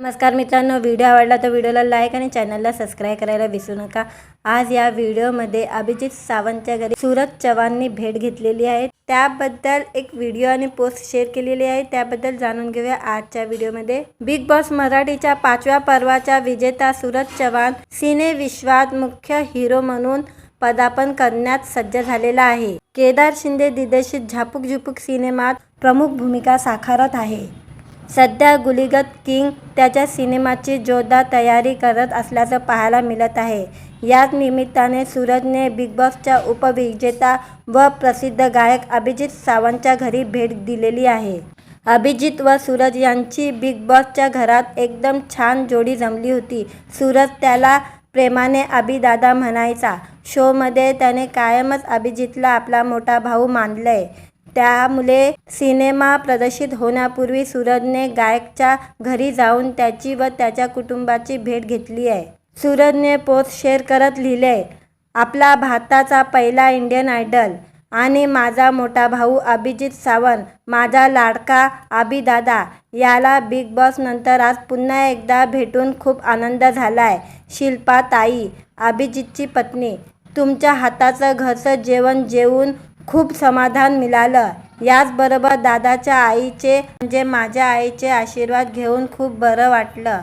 नमस्कार मित्रांनो व्हिडिओ आवडला तर व्हिडिओला लाईक आणि चॅनलला सबस्क्राईब करायला विसरू नका. आज या व्हिडिओमध्ये अभिजित सावंतच्या घरी सूरज चव्हाणनी भेट घेतलेली आहे. त्याबद्दल एक व्हिडिओ आणि पोस्ट शेअर केलेली आहे. त्याबद्दल जाणून घेऊया आजच्या व्हिडिओमध्ये. बिग बॉस मराठीच्या पाचव्या पर्वाच्या विजेता सूरज चव्हाण सिने विश्वात मुख्य हिरो म्हणून पदार्पण करण्यात सज्ज झालेला आहे. केदार शिंदे दिग्दर्शित झापूक झुपूक सिनेमात प्रमुख भूमिका साकारत आहे. सध्या गुलीगत किंग त्याच्या सिनेमाची जोरदार तयारी करत असल्याचं पाहायला मिळत आहे. याच निमित्ताने सूरजने बिग बॉसच्या उपविजेता व प्रसिद्ध गायक अभिजित सावंतच्या घरी भेट दिलेली आहे. अभिजित व सूरज यांची बिग बॉसच्या घरात एकदम छान जोडी जमली होती. सूरज त्याला प्रेमाने अभिदादा म्हणायचा शोमध्ये त्याने कायमच अभिजितला आपला मोठा भाऊ मानलंय. त्यामुळे सिनेमा प्रदर्शित होण्यापूर्वी सूरजने गायकच्या घरी जाऊन त्याची व त्याच्या कुटुंबाची भेट घेतली आहे. सूरजने पोस्ट शेअर करत लिहिले आपला भारताचा पहिला इंडियन आयडल आणि माझा मोठा भाऊ अभिजित सावंत माझा लाडका अभिदादा याला बिग बॉस नंतर आज पुन्हा एकदा भेटून खूप आनंद झालाय. शिल्पा ताई अभिजितची पत्नी तुमच्या हाताचं घरचं जेवण जेवून खूप समाधान मिळालं. याचबरोबर दादाच्या आईचे म्हणजे माझ्या आईचे आशीर्वाद घेऊन खूप बरं वाटलं.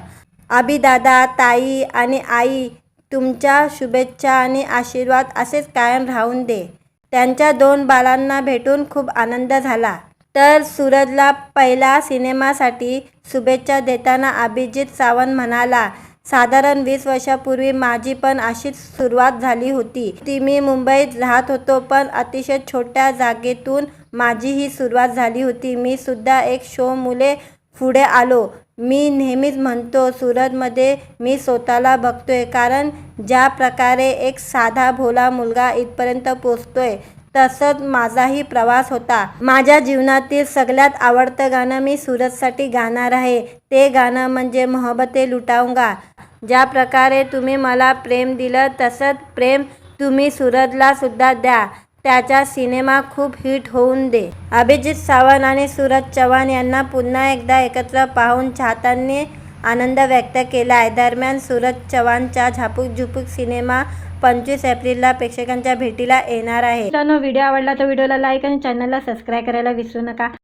अभिदादा ताई आणि आई तुमच्या शुभेच्छा आणि आशीर्वाद असेच कायम राहून दे. त्यांच्या दोन बालांना भेटून खूप आनंद झाला. तर सूरजला पहिल्या सिनेमासाठी शुभेच्छा देताना अभिजित सावंत म्हणाला साधारण वीस वर्षापूर्वी माझी पण अशीच सुरुवात झाली होती. ती मी मुंबईत राहत होतो पण अतिशय छोट्या जागेतून माझी ही सुरुवात झाली होती. मी सुद्धा एक शो मुले पुढे आलो. मी नेहमीच म्हणतो सुरतमध्ये मी स्वतःला बघतोय कारण ज्या प्रकारे एक साधा भोला मुलगा इथपर्यंत पोचतोय तसंच माझाही प्रवास होता. माझ्या जीवनातील सगळ्यात आवडतं गाणं मी सूरजसाठी गाणार आहे. ते गाणं म्हणजे मोहब्बते लुटाऊंगा. ज्या प्रकारे तुम्ही मला प्रेम दिलं तसंच प्रेम तुम्ही सूरजला सुद्धा द्या. त्याचा सिनेमा खूप हिट होऊन दे. अभिजित सावंत आणि सूरज चव्हाण यांना पुन्हा एकदा एकत्र पाहून चाहत्यांनी आनंद व्यक्त केला आहे दरम्यान सूरज चव्हाणचा झापूक झुपूक सिनेमा पंचवीस एप्रिलला प्रेक्षकांच्या भेटीला येणार आहे. मित्रांनो व्हिडिओ आवडला तर व्हिडिओला लाईक आणि चॅनलला सबस्क्राईब करायला विसरू नका.